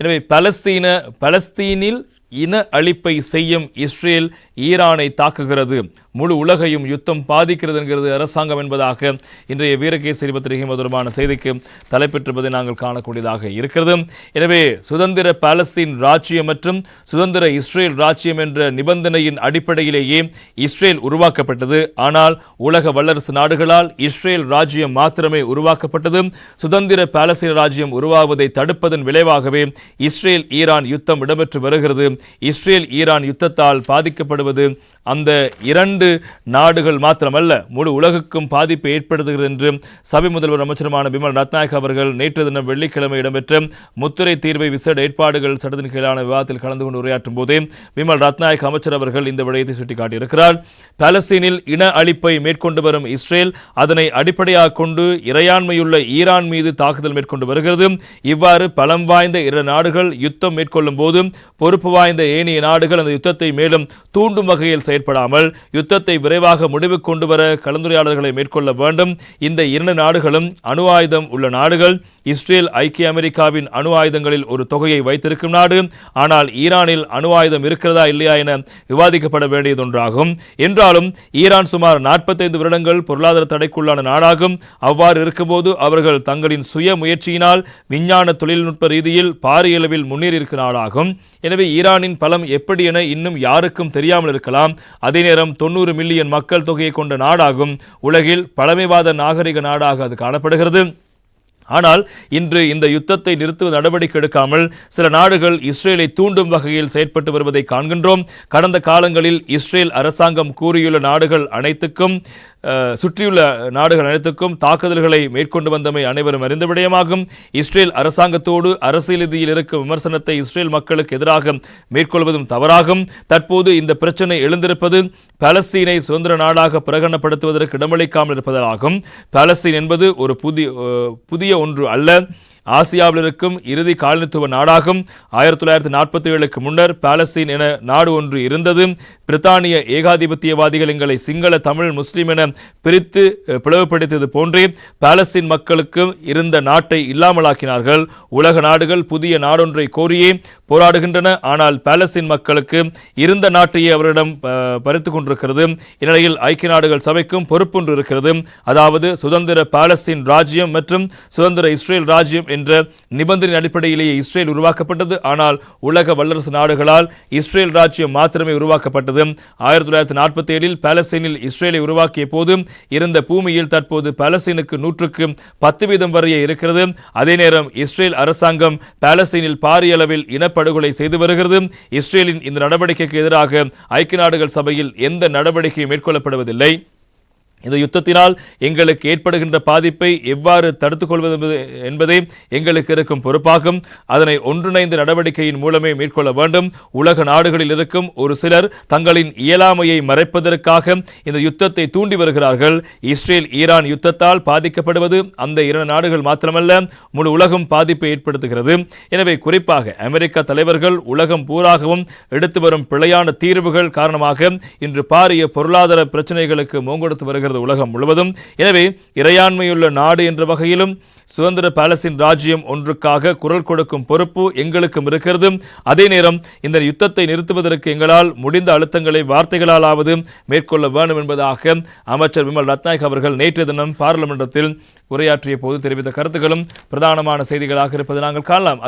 எனவே பலஸ்தீன பலஸ்தீனில் இன அழிப்பை செய்யும் இஸ்ரேல் ஈரானை தாக்குகிறது. முழு உலகையும் யுத்தம் பாதிக்கிறது என்கிறது அரசாங்கம் என்பதாக இன்றைய வீரகேசரி பத்திரிகை தொடர்பான செய்திக்கு தலைப்பெற்றிருப்பதை நாங்கள் காணக்கூடியதாக இருக்கிறது. எனவே சுதந்திர பாலஸ்தீன் ராஜ்யம் மற்றும் சுதந்திர இஸ்ரேல் ராஜ்யம் என்ற நிபந்தனையின் அடிப்படையிலேயே இஸ்ரேல் உருவாக்கப்பட்டது. ஆனால் உலக வல்லரசு நாடுகளால் இஸ்ரேல் ராஜ்யம் மாத்திரமே உருவாக்கப்பட்டது. சுதந்திர பாலஸ்தீன் ராஜ்யம் உருவாவதை தடுப்பதன் விளைவாகவே இஸ்ரேல் ஈரான் யுத்தம் இடம்பெற்று வருகிறது. இஸ்ரேல் ஈரான் யுத்தத்தால் பாதிக்கப்படுவது அந்த இரண்டு நாடுகள் மாத்திரமல்ல முழு உலகுக்கும் பாதிப்பை ஏற்படுத்துகிறது என்று சபை முதல்வர் அமைச்சருமான பிமல் ரத்நாயக் அவர்கள் நேற்று தினம் வெள்ளிக்கிழமை இடம்பெற்ற முத்துரை தீர்வை விசேட ஏற்பாடுகள் சட்டத்தின் கீழான விவாதத்தில் கலந்து கொண்டு உரையாற்றும் போது பிமல் ரத்நாயக் அமைச்சர் அவர்கள் இந்த விடயத்தை சுட்டிக்காட்டியிருக்கிறார். பாலஸ்தீனில் இன அழிப்பை மேற்கொண்டு வரும் இஸ்ரேல் அதனை அடிப்படையாக கொண்டு இறையாண்மையுள்ள ஈரான் மீது தாக்குதல் மேற்கொண்டு வருகிறது. இவ்வாறு பலம் வாய்ந்த இரு நாடுகள் யுத்தம் மேற்கொள்ளும் போது பொறுப்பு வாய்ந்த ஏனைய நாடுகள் அந்த யுத்தத்தை மேலும் தூண்டும் வகையில் செயற்படாமல் யுத்தத்தை விரைவாக முடிவுக்கு கொண்டு வர கலந்துரையாடல்களை மேற்கொள்ள வேண்டும். இந்த இரண்டு நாடுகளும் அணு ஆயுதம் உள்ள நாடுகள். இஸ்ரேல் ஐக்கிய அமெரிக்காவின் அணு ஆயுதங்களில் ஒரு தொகையை வைத்திருக்கும் நாடு. ஆனால் ஈரானில் அணு ஆயுதம் இருக்கிறதா இல்லையா என விவாதிக்கப்பட வேண்டியது ஒன்றாகும் என்றாலும் ஈரான் சுமார் நாற்பத்தைந்து வருடங்கள் பொருளாதார தடைக்குள்ளான நாடாகும். அவ்வாறு இருக்கும்போது அவர்கள் தங்களின் சுய முயற்சியினால் விஞ்ஞான தொழில்நுட்ப ரீதியில் பாரிய அளவில் முன்னேறியிருக்கிற நாடாகும். எனவே ஈரானின் பலம் எப்படி என இன்னும் யாருக்கும் தெரியாமல் இருக்கலாம். அதே நேரம் தொண்ணூறு மில்லியன் மக்கள் தொகையை கொண்ட நாடாகும். உலகில் பழமைவாத நாகரிக நாடாக அது காணப்படுகிறது. ஆனால் இன்று இந்த யுத்தத்தை நிறுத்துவ நடவடிக்கை எடுக்காமல் சில நாடுகள் இஸ்ரேலை தூண்டும் வகையில் செயற்பட்டு வருவதை காண்கின்றோம். கடந்த காலங்களில் இஸ்ரேல் அரசாங்கம் கூறியுள்ள நாடுகள் அனைத்துக்கும் சுற்றியுள்ள நாடுகள் அனைத்துக்கும் தாக்குதல்களை மேற்கொண்டு வந்தமை அனைவரும் அறிந்த விடயமாகும். இஸ்ரேல் அரசாங்கத்தோடு அரசியல் ரீதியில் இருக்கும் விமர்சனத்தை இஸ்ரேல் மக்களுக்கு எதிராக மேற்கொள்வதும் தவறாகும். தற்போது இந்த பிரச்சனை எழுந்திருப்பது பலஸ்தீனை சுதந்திர நாடாக பிரகடனப்படுத்துவதற்கு இடமளிக்காமல் இருப்பதாகும். பாலஸ்தீன் என்பது ஒரு புதிய புதிய ஒன்று அல்ல. ஆசியாவில் இருக்கும் இறுதி காலனித்துவ நாடாகும். ஆயிரத்தி தொள்ளாயிரத்தி நாற்பத்தி ஏழுக்கு முன்னர் பாலஸ்தீன் என நாடு ஒன்று இருந்தது. பிரித்தானிய ஏகாதிபத்தியவாதிகள் எங்களை சிங்கள தமிழ் முஸ்லிம் என பிரித்து பிளவுபடுத்தியது போன்றே பாலஸ்தீன் மக்களுக்கு இருந்த நாட்டை இல்லாமலாக்கினார்கள். உலக நாடுகள் புதிய நாடொன்றை கோரியே போராடுகின்றன. ஆனால் பாலஸ்தீன் மக்களுக்கு இருந்த நாட்டையே அவரிடம் பறித்து கொண்டிருக்கிறது. இந்நிலையில் ஐக்கிய நாடுகள் சபைக்கும் பொறுப்பொன்று இருக்கிறது. அதாவது சுதந்திர பாலஸ்தீன் ராஜ்யம் மற்றும் சுதந்திர இஸ்ரேல் ராஜ்யம் என்ற நிபந்தனை அடிப்படையிலேயே இஸ்ரேல் உருவாக்கப்பட்டது. ஆனால் உலக வல்லரசு நாடுகளால் இஸ்ரேல் ராஜ்யம் மாத்திரமே உருவாக்கப்பட்டது. ஆயிரத்தி தொள்ளாயிரத்தி நாற்பத்தி ஏழில் பாலஸ்தீனில் இஸ்ரேலை உருவாக்கிய போது இருந்த பூமியில் தற்போது பாலஸ்தீனுக்கு நூற்றுக்கு பத்து வீதம் வரையே இருக்கிறது. அதே நேரம் இஸ்ரேல் அரசாங்கம் பாலஸ்தீனில் பாரிய அளவில் படுகொலை செய்து வருகிறது. இஸ்ரேலின் இந்த நடவடிக்கைக்கு எதிராக ஐக்கிய நாடுகள் சபையில் எந்த நடவடிக்கையும் மேற்கொள்ளப்படுவதில்லை. இந்த யுத்தத்தினால் எங்களுக்கு ஏற்படுகின்ற பாதிப்பை எவ்வாறு தடுத்துக் கொள்வது என்பதே எங்களுக்கு இருக்கும் பொறுப்பாகும். அதனை ஒன்றிணைந்த நடவடிக்கையின் மூலமே மேற்கொள்ள வேண்டும். உலக நாடுகளில் இருக்கும் ஒரு சிலர் தங்களின் இயலாமையை மறைப்பதற்காக இந்த யுத்தத்தை தூண்டி வருகிறார்கள். இஸ்ரேல் ஈரான் யுத்தத்தால் பாதிக்கப்படுவது அந்த இரண்டு நாடுகள் மாத்திரமல்ல முழு உலகம் பாதிப்பை ஏற்படுத்துகிறது. எனவே குறிப்பாக அமெரிக்க தலைவர்கள் உலகம் பூராகவும் எடுத்து வரும் பிழையான தீர்வுகள் காரணமாக இன்று பாரிய பொருளாதார பிரச்சனைகளுக்கு மூங்கொடுத்து வருகிறது உலகம் முழுவதும். எனவே இறையாண்மையுள்ள நாடு என்ற வகையிலும் சுதந்திர பாலஸ்தீன் ராஜ்யம் ஒன்றுக்காக குரல் கொடுக்கும் பொறுப்பு எங்களுக்கும் இருக்கிறது. அதே நேரம் இந்த யுத்தத்தை நிறுத்துவதற்கு எங்களால் முடிந்த அழுத்தங்களை வார்த்தைகளாலாவது மேற்கொள்ள வேண்டும் என்பதாக அமைச்சர் விமல் ரத்நாயக் அவர்கள் நேற்று தினம் பாராளுமன்றத்தில் உரையாற்றிய போது தெரிவித்த கருத்துக்களும் பிரதானமான செய்திகளாக இருப்பதை நாங்கள் காணலாம்.